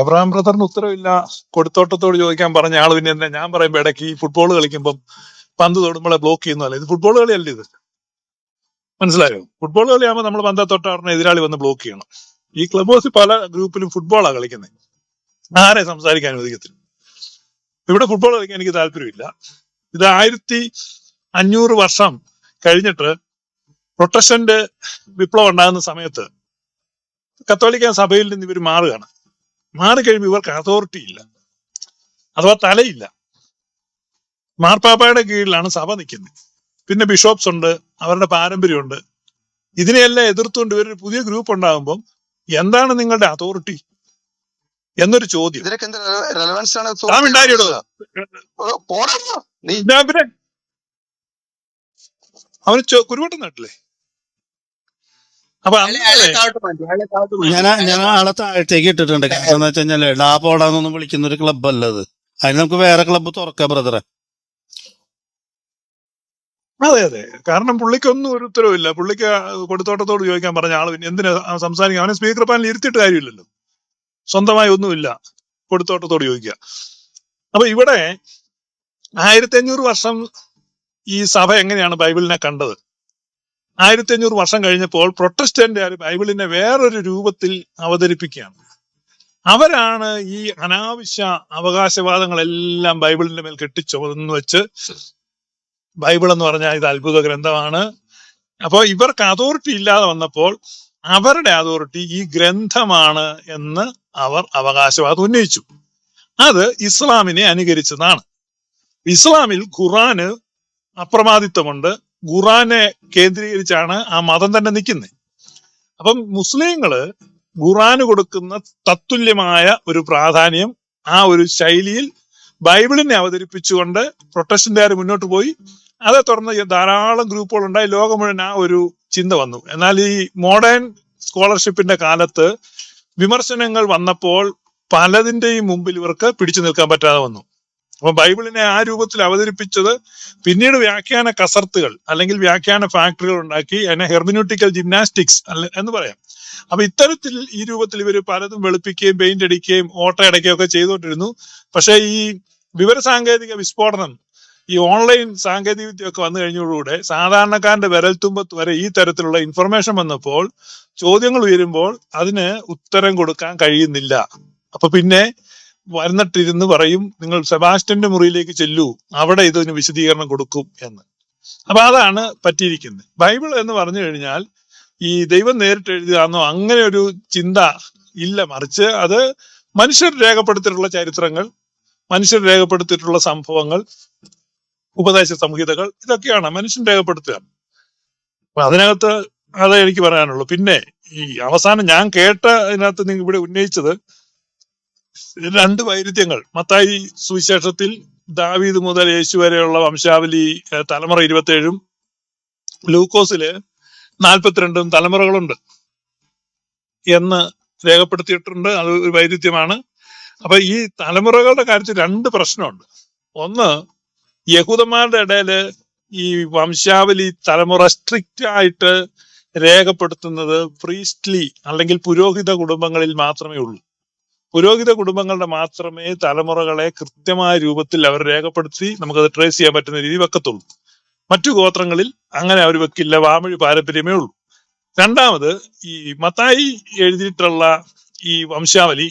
Abraham ബ്രദറിന് ഉത്തരവില്ല. കൊടുത്തോട്ടത്തോട് ചോദിക്കാൻ പറഞ്ഞ ആൾ പിന്നെ എന്താ ഞാൻ പറയുമ്പോ ഇടയ്ക്ക് ഈ ഫുട്ബോൾ കളിക്കുമ്പം പന്ത് തൊടുമ്പോളെ ബ്ലോക്ക് ചെയ്യുന്നതല്ല ഇത് ഫുട്ബോൾ കളിയല്ല ഇത്. മനസ്സിലായോ? ഫുട്ബോൾ കളിയാകുമ്പോൾ നമ്മൾ പന്ത തൊട്ട എതിരാളി വന്ന് ബ്ലോക്ക് ചെയ്യണം. ഈ ക്ലബ് ഹൗസിൽ പല ഗ്രൂപ്പിലും ഫുട്ബോളാണ് കളിക്കുന്നത് ആരെ സംസാരിക്കാൻ അനുവദിക്കത്തില്ല. ഇവിടെ ഫുട്ബോൾ കളിക്കാൻ എനിക്ക് താല്പര്യമില്ല. ഇത് ആയിരത്തി അഞ്ഞൂറ് വർഷം കഴിഞ്ഞിട്ട് പ്രൊട്ടസ്റ്റന്റ് വിപ്ലവം ഉണ്ടാകുന്ന സമയത്ത് കത്തോലിക്ക സഭയിൽ നിന്ന് ഇവർ മാറുകയാണ്. മാറിക്കഴിയുമ്പോൾ ഇവർക്ക് അതോറിറ്റി ഇല്ല. അഥവാ തലയില്ല. മാർപ്പാപ്പയുടെ കീഴിലാണ് സഭ നിൽക്കുന്നത്. പിന്നെ ബിഷോപ്സ് ഉണ്ട് അവരുടെ പാരമ്പര്യമുണ്ട്. ഇതിനെയെല്ലാം എതിർത്തുകൊണ്ട് ഇവരൊരു പുതിയ ഗ്രൂപ്പ് ഉണ്ടാകുമ്പോൾ എന്താണ് നിങ്ങളുടെ അതോറിറ്റി എന്നൊരു ചോദ്യം. അവന് കുരുവട്ടം നട്ടില്ലേ? ഞാൻ ഞാൻ ആളെ താഴത്തേക്ക് ഇട്ടിട്ടുണ്ട്. കാരണം എന്താ വെച്ച് കഴിഞ്ഞാൽ ഡാ പോടാന്നൊന്നും വിളിക്കുന്ന ഒരു ക്ലബ് അല്ല അത്. അതിന് നമുക്ക് വേറെ ക്ലബ്ബ് തുറക്കാം ബ്രദറെ. അതെ അതെ. കാരണം പുള്ളിക്കൊന്നും ഒരു ഉത്തരവില്ല പുള്ളിക്ക് കൊടുത്തോട്ടത്തോട് ചോദിക്കാൻ പറഞ്ഞ ആൾ പിന്നെ എന്തിനാ സംസാരിക്കുക അവനെ സ്പീക്കർ പാനൽ ഇരുത്തിയിട്ട് കാര്യമില്ലല്ലോ. സ്വന്തമായി ഒന്നുമില്ല. കൊടുത്തോട്ടത്തോട് ചോദിക്കുക. അപ്പൊ ഇവിടെ ആയിരത്തി അഞ്ഞൂറ് വർഷം ഈ സഭ എങ്ങനെയാണ് ബൈബിളിനെ കണ്ടത്? ആയിരത്തി അഞ്ഞൂറ് വർഷം കഴിഞ്ഞപ്പോൾ പ്രൊട്ടസ്റ്റന്റ് ബൈബിളിനെ വേറൊരു രൂപത്തിൽ അവതരിപ്പിക്കുകയാണ്. അവരാണ് ഈ അനാവശ്യ അവകാശവാദങ്ങളെല്ലാം ബൈബിളിന്റെ മേൽ കെട്ടിച്ചുമന്ന് വെച്ച് ബൈബിൾ എന്ന് പറഞ്ഞാൽ ഇത് അത്ഭുത ഗ്രന്ഥമാണ്. അപ്പൊ ഇവർക്ക് അതോറിറ്റി ഇല്ലാതെ വന്നപ്പോൾ അവരുടെ അതോറിറ്റി ഈ ഗ്രന്ഥമാണ് എന്ന് അവർ അവകാശവാദം ഉന്നയിച്ചു. അത് ഇസ്ലാമിനെ അനുകരിച്ചതാണ്. ഇസ്ലാമിൽ ഖുറാന് അപ്രമാദിത്വമുണ്ട്. ഖുറാനെ കേന്ദ്രീകരിച്ചാണ് ആ മതം തന്നെ നിൽക്കുന്നത് അപ്പം മുസ്ലിങ്ങൾ ഖുറാന് കൊടുക്കുന്ന തത്തുല്യമായ ഒരു പ്രാധാന്യം ആ ഒരു ശൈലിയിൽ ബൈബിളിനെ അവതരിപ്പിച്ചുകൊണ്ട് പ്രൊട്ടസ്റ്റന്റുകാർ മുന്നോട്ട് പോയി. അതേ തുടർന്ന് ധാരാളം ഗ്രൂപ്പുകൾ ഉണ്ടായി. ലോകം മുഴുവൻ ആ ഒരു ചിന്ത വന്നു. എന്നാൽ ഈ മോഡേൺ സ്കോളർഷിപ്പിന്റെ കാലത്ത് വിമർശനങ്ങൾ വന്നപ്പോൾ പലതിന്റെയും മുമ്പിൽ ഇവർക്ക് പിടിച്ചു നിൽക്കാൻ പറ്റാതെ വന്നു. അപ്പൊ ബൈബിളിനെ ആ രൂപത്തിൽ അവതരിപ്പിച്ചത് പിന്നീട് വ്യാഖ്യാന കസർത്തുകൾ അല്ലെങ്കിൽ വ്യാഖ്യാന ഫാക്ടറികൾ ഉണ്ടാക്കി അതിനെ ഹെർമിനോട്ടിക്കൽ ജിംനാസ്റ്റിക്സ് അല്ല എന്ന് പറയാം. അപ്പൊ ഇത്തരത്തിൽ ഈ രൂപത്തിൽ ഇവർ പലതും വെളുപ്പിക്കുകയും പെയിന്റ് അടിക്കുകയും ഓട്ട അടയ്ക്കുകയും ഒക്കെ ചെയ്തുകൊണ്ടിരുന്നു. പക്ഷേ ഈ വിവരസാങ്കേതിക വിസ്ഫോടനം ഈ ഓൺലൈൻ സാങ്കേതിക വിദ്യ ഒക്കെ വന്നു കഴിഞ്ഞതോടുകൂടെ സാധാരണക്കാരന്റെ വിരൽത്തുമ്പത്ത് വരെ ഈ തരത്തിലുള്ള ഇൻഫർമേഷൻ വന്നപ്പോൾ ചോദ്യങ്ങൾ ഉയരുമ്പോൾ അതിന് ഉത്തരം കൊടുക്കാൻ കഴിയുന്നില്ല. അപ്പൊ പിന്നെ വരുന്നിട്ടിരുന്ന് പറയും നിങ്ങൾ സെബാസ്റ്റ്യന്റെ മുറിയിലേക്ക് ചെല്ലൂ അവിടെ ഇതിന് വിശദീകരണം കൊടുക്കും എന്ന്. അപ്പൊ അതാണ് പറ്റിയിരിക്കുന്നത്. ബൈബിൾ എന്ന് പറഞ്ഞു കഴിഞ്ഞാൽ ഈ ദൈവം നേരിട്ട് എഴുതിയതാണോ അങ്ങനെ ഒരു ചിന്ത ഇല്ല. മറിച്ച് അത് മനുഷ്യർ രേഖപ്പെടുത്തിയിട്ടുള്ള ചരിത്രങ്ങൾ മനുഷ്യർ രേഖപ്പെടുത്തിയിട്ടുള്ള സംഭവങ്ങൾ ഉപദേശ സംഹിതകൾ ഇതൊക്കെയാണ് മനുഷ്യൻ രേഖപ്പെടുത്തുക. അപ്പൊ അതിനകത്ത് അതേ എനിക്ക് പറയാനുള്ളൂ. പിന്നെ ഈ അവസാനം ഞാൻ കേട്ട അതിനകത്ത് നിങ്ങൾ ഇവിടെ ഉന്നയിച്ചത് രണ്ട് വൈരുദ്ധ്യങ്ങൾ. മത്തായി സുവിശേഷത്തിൽ ദാവീദ് മുതൽ യേശു വരെയുള്ള വംശാവലി തലമുറ ഇരുപത്തേഴും ലൂക്കോസിൽ നാൽപ്പത്തിരണ്ടും തലമുറകളുണ്ട് എന്ന് രേഖപ്പെടുത്തിയിട്ടുണ്ട്. അത് ഒരു വൈരുദ്ധ്യമാണ്. അപ്പൊ ഈ തലമുറകളുടെ കാര്യത്തിൽ രണ്ട് പ്രശ്നമുണ്ട്. ഒന്ന് യഹൂദന്മാരുടെ ഇടയിൽ ഈ വംശാവലി തലമുറ സ്ട്രിക്റ്റ് ആയിട്ട് രേഖപ്പെടുത്തുന്നത് പ്രീസ്റ്റ്ലി അല്ലെങ്കിൽ പുരോഹിത കുടുംബങ്ങളിൽ മാത്രമേ ഉള്ളൂ. പുരോഹിത കുടുംബങ്ങളുടെ മാത്രമേ തലമുറകളെ കൃത്യമായ രൂപത്തിൽ അവർ രേഖപ്പെടുത്തി നമുക്ക് അത് ട്രേസ് ചെയ്യാൻ പറ്റുന്ന രീതി വെക്കത്തുള്ളൂ. മറ്റു ഗോത്രങ്ങളിൽ അങ്ങനെ അവർ വെക്കില്ല വാമൊഴി പാരമ്പര്യമേ ഉള്ളൂ. രണ്ടാമത് ഈ മത്തായി എഴുതിയിട്ടുള്ള ഈ വംശാവലി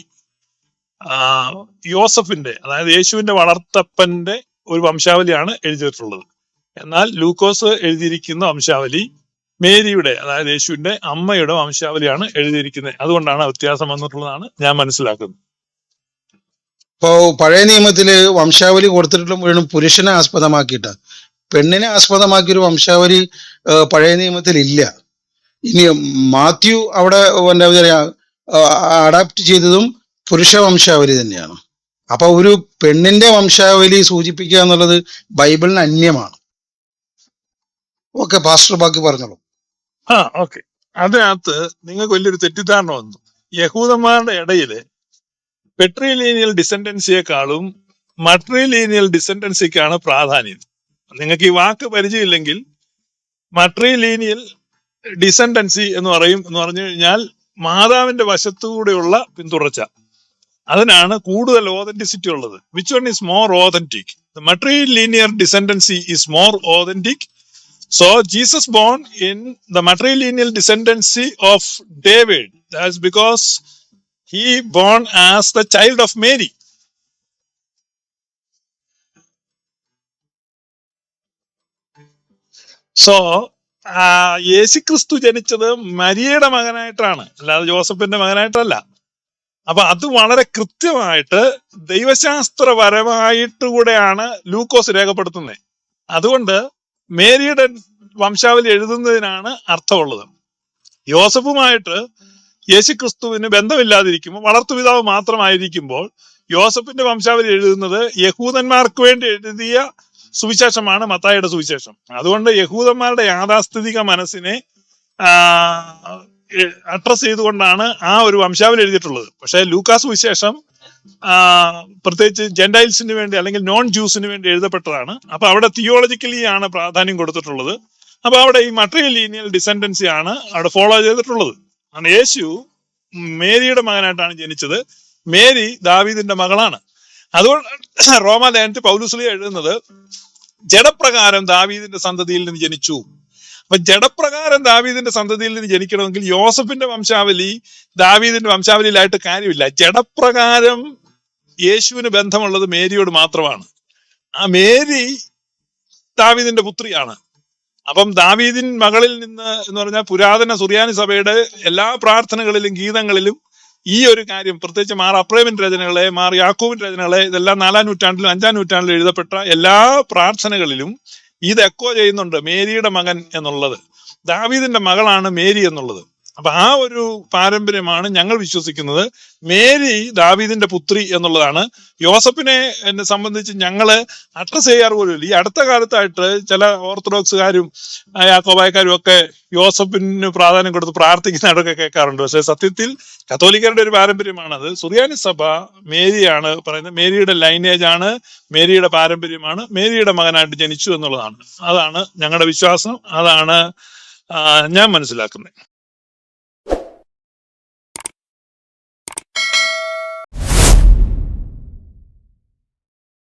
യോസഫിന്റെ അതായത് യേശുവിന്റെ വളർത്തപ്പന്റെ ഒരു വംശാവലിയാണ് എഴുതിയിട്ടുള്ളത്. എന്നാൽ ലൂക്കോസ് എഴുതിയിരിക്കുന്ന വംശാവലി മേരിയുടെ അതായത് യേശുവിന്റെ അമ്മയുടെ വംശാവലിയാണ് എഴുതിയിരിക്കുന്നത്. അതുകൊണ്ടാണ് വ്യത്യാസം വന്നിട്ടുള്ളതാണ് ഞാൻ മനസ്സിലാക്കുന്നത്. ഇപ്പോ പഴയ നിയമത്തിൽ വംശാവലി കൊടുത്തിട്ടുള്ള മുഴുവൻ പുരുഷനെ ആസ്പദമാക്കിയിട്ട പെണ്ണിനെ ആസ്പദമാക്കിയ ഒരു വംശാവലി പഴയ നിയമത്തിൽ ഇല്ല. ഇനി മാത്യു അവിടെ എന്താ പറയാ അഡാപ്റ്റ് ചെയ്തതും പുരുഷ വംശാവലി തന്നെയാണ്. അപ്പൊ ഒരു പെണ്ണിന്റെ വംശാവലി സൂചിപ്പിക്കുക എന്നുള്ളത് ബൈബിളിന് അന്യമാണ്. ഓക്കെ പാസ്റ്റർ ബാക്കി പറഞ്ഞോളൂ. ആ ഓക്കെ. അതിനകത്ത് നിങ്ങൾക്ക് വലിയൊരു തെറ്റിദ്ധാരണ വന്നു. യഹൂദന്മാരുടെ ഇടയിൽ പെട്രിലീനിയൽ ഡിസെൻഡൻസിയെക്കാളും മട്രിലീനിയൽ ഡിസെൻഡൻസിക്കാണ് പ്രാധാന്യം. നിങ്ങൾക്ക് ഈ വാക്ക് പരിചയമില്ലെങ്കിൽ മട്രിലീനിയൽ ഡിസെൻഡൻസി എന്ന് പറയും എന്ന് പറഞ്ഞു കഴിഞ്ഞാൽ മാതാവിന്റെ വശത്തുകൂടെയുള്ള പിന്തുടർച്ച. അതിനാണ് കൂടുതൽ ഓതന്റിസിറ്റി ഉള്ളത്. Which one is more authentic matrilinear descendancy is more authentic so Jesus born in the matrilineal descendancy of David. That's because he born as the child of Mary. So യേശുക്രിസ്തു ജനിച്ചത് മരിയയുടെ മകനായിട്ടാണ് അല്ലാതെ ജോസഫിന്റെ മകനായിട്ടല്ല അപ്പൊ അത് വളരെ കൃത്യമായിട്ട് ദൈവശാസ്ത്രപരമായിട്ട് കൂടെയാണ് ലൂക്കോസ് രേഖപ്പെടുത്തുന്നത് അതുകൊണ്ട് മേരിയുടെ വംശാവലി എഴുതുന്നതിനാണ് അർത്ഥമുള്ളത്. യോസഫുമായിട്ട് യേശുക്രിസ്തുവിന് ബന്ധമില്ലാതിരിക്കുമ്പോൾ വളർത്തുപിതാവ് മാത്രമായിരിക്കുമ്പോൾ യോസഫിന്റെ വംശാവലി എഴുതുന്നത് യഹൂദന്മാർക്ക് വേണ്ടി എഴുതിയ സുവിശേഷമാണ് മത്തായുടെ സുവിശേഷം. അതുകൊണ്ട് യഹൂദന്മാരുടെ യാഥാസ്ഥിതിക മനസ്സിനെ അഡ്രസ് ചെയ്തുകൊണ്ടാണ് ആ ഒരു വംശാവലി എഴുതിയിട്ടുള്ളത്. പക്ഷേ ലൂക്കാസ് വിശേഷം ആ, പ്രത്യേകിച്ച് ജെന്റൈൽസിന് വേണ്ടി അല്ലെങ്കിൽ നോൺ ജ്യൂസിന് വേണ്ടി എഴുതപ്പെട്ടതാണ്. അപ്പൊ അവിടെ തിയോളജിക്കലി ആണ് പ്രാധാന്യം കൊടുത്തിട്ടുള്ളത്. അപ്പൊ അവിടെ ഈ മട്രിയൽ ലീനിയൽ ഡിസെൻഡൻസി ആണ് അവിടെ ഫോളോ ചെയ്തിട്ടുള്ളത്. കാരണം യേശു മേരിയുടെ മകനായിട്ടാണ് ജനിച്ചത്. മേരി ദാവീദിന്റെ മകളാണ്. അതുകൊണ്ട് റോമാലയനത്തിൽ പൗലുസ്ലി എഴുതുന്നത് ജഡപ്രകാരം ദാവീദിന്റെ സന്തതിയിൽ നിന്ന് ജനിച്ചു. അപ്പൊ ജഡപ്രകാരം ദാവീദിന്റെ സന്തതിയിൽ നിന്ന് ജനിക്കണമെങ്കിൽ യോസഫിന്റെ വംശാവലി ദാവീദിന്റെ വംശാവലിയിലായിട്ട് കാര്യമില്ല. ജഡപ്രകാരം യേശുവിന് ബന്ധമുള്ളത് മേരിയോട് മാത്രമാണ്. ആ മേരി ദാവീദിന്റെ പുത്രിയാണ്. അപ്പം ദാവീദിൻ മകളിൽ നിന്ന് എന്ന് പറഞ്ഞാൽ പുരാതന സുറിയാനി സഭയുടെ എല്ലാ പ്രാർത്ഥനകളിലും ഗീതങ്ങളിലും ഈ ഒരു കാര്യം പ്രത്യേകിച്ച് മാർ അപ്രേമിൻ രചനകളെ മാർ യാക്കോബിൻ രചനകളെ ഇതെല്ലാം നാലാം നൂറ്റാണ്ടിലും അഞ്ചാം നൂറ്റാണ്ടിലും എഴുതപ്പെട്ട എല്ലാ പ്രാർത്ഥനകളിലും ഇത് എക്കോ ചെയ്യുന്നുണ്ട് മേരിയുടെ മകൻ എന്നുള്ളത്. ദാവീദിന്റെ മകളാണ് മേരി എന്നുള്ളത്. അപ്പൊ ആ ഒരു പാരമ്പര്യമാണ് ഞങ്ങൾ വിശ്വസിക്കുന്നത്. മേരി ദാവീദിന്റെ പുത്രി എന്നുള്ളതാണ്. യോസഫിനെ എന്നെ സംബന്ധിച്ച് ഞങ്ങൾ അഡ്രസ് ചെയ്യാറ് പോലും ഈ അടുത്ത കാലത്തായിട്ട് ചില ഓർത്തഡോക്സുകാരും യാക്കോബായക്കാരും ഒക്കെ യോസഫിന് പ്രാധാന്യം കൊടുത്ത് പ്രാർത്ഥിക്കുന്നതൊക്കെ കേൾക്കാറുണ്ട്. പക്ഷെ സത്യത്തിൽ കത്തോലിക്കരുടെ ഒരു പാരമ്പര്യമാണ് അത് സുറിയാനി സഭ മേരിയാണ് പറയുന്നത്. മേരിയുടെ ലൈനേജ് ആണ് മേരിയുടെ പാരമ്പര്യമാണ് മേരിയുടെ മകനായിട്ട് ജനിച്ചു എന്നുള്ളതാണ്. അതാണ് ഞങ്ങളുടെ വിശ്വാസം. അതാണ് ഞാൻ മനസ്സിലാക്കുന്നത്.